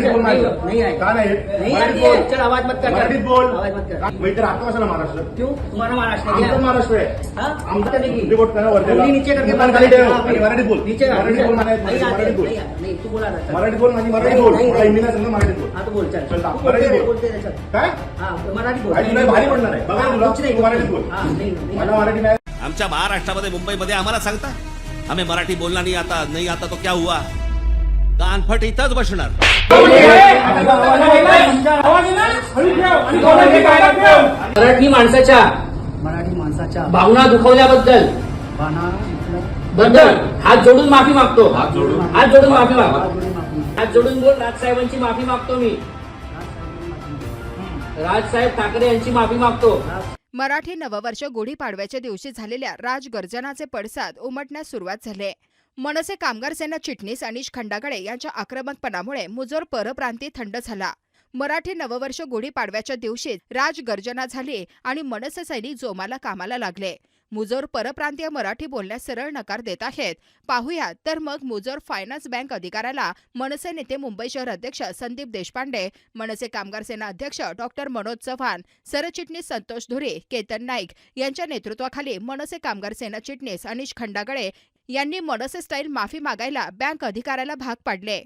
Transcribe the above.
मराठीत बोल नहीं. नाही नहीं का नाही? नहीं मराठीत आती बोल. चल आवाज मत कर मराठीत बोल. आवाज मत कर. मग इथे राहतो कशाला महाराष्ट्र क्यों? तुम्हारा महाराष्ट्र आमचं क्या महाराष्ट्र आहे. हाँ? आमचं करने की? हिंदी बोट करा वरती उंगली नीचे करके मुखात बात खाली कर. ठेव. हाँ, आणि मराठीत बोल. नीचे कर, मराठीत नीचे बोल कर. म्हणायचं नहीं आती मराठीत है, बोल. नहीं आती, नहीं तू बोला ना चल. मराठीत बोल माझी मराठीत बोल. मला. हिंदी नाही. मराठीत बोल. हाँ तो बोल चल. चल, काय? हाँ तुला भारी पडणार आहे. बघा हाँ, तुला. मराठीत बोल. हाँ मला मराठी नाही. आमच्या महाराष्ट्रामध्ये मुंबईमध्ये आम्हाला सांगता आम्ही मराठी बोलणार नाही आता नाही आता तो क्या हुआ? कानफट इथंच बसणार. मराठी माणसाच्या मराठी माणसाच्या भावना दुखवल्याबद्दल बद्दल हात जोडून माफी मागतो. हात जोडून. हात जोडून माफी माग. बाजूने मागणी. हात जोडून बोल राजसाहेबांची माफी मागतो मी. राजसाहेब ठाकरे यांची माफी मागतो. मराठी नववर्ष गुढीपाडव्याच्या दिवशी झालेल्या राजगर्जनाचे पडसाद उमटण्यास सुरुवात झाले मनसे कामगार सेना चिटणीस अनिश खंडागळे यांच्या आक्रमकपणामुळे मुजोर परप्रांती थंड झाला. मराठी नववर्ष गुढीपाडव्याच्या राज राजगर्जना झाली आणि मनसे सैनिक जोमाला कामाला लागले. मुजोर परप्रांतीय मराठी बोलण्यास सरळ नकार देत आहेत. पाहूया तर मग मुजोर फायनान्स बँक अधिकाऱ्याला मनसे नेते मुंबई शहर अध्यक्ष संदीप देशपांडे मनसे कामगार सेना अध्यक्ष डॉक्टर मनोज चव्हाण सरचिटणीस संतोष धुरे केतन नाईक यांच्या नेतृत्वाखाली मनसे कामगार सेना चिटणीस अनिश खंडागळे यांनी मनसे स्टाईल माफी मागायला बँक अधिकाऱ्याला भाग पाडले.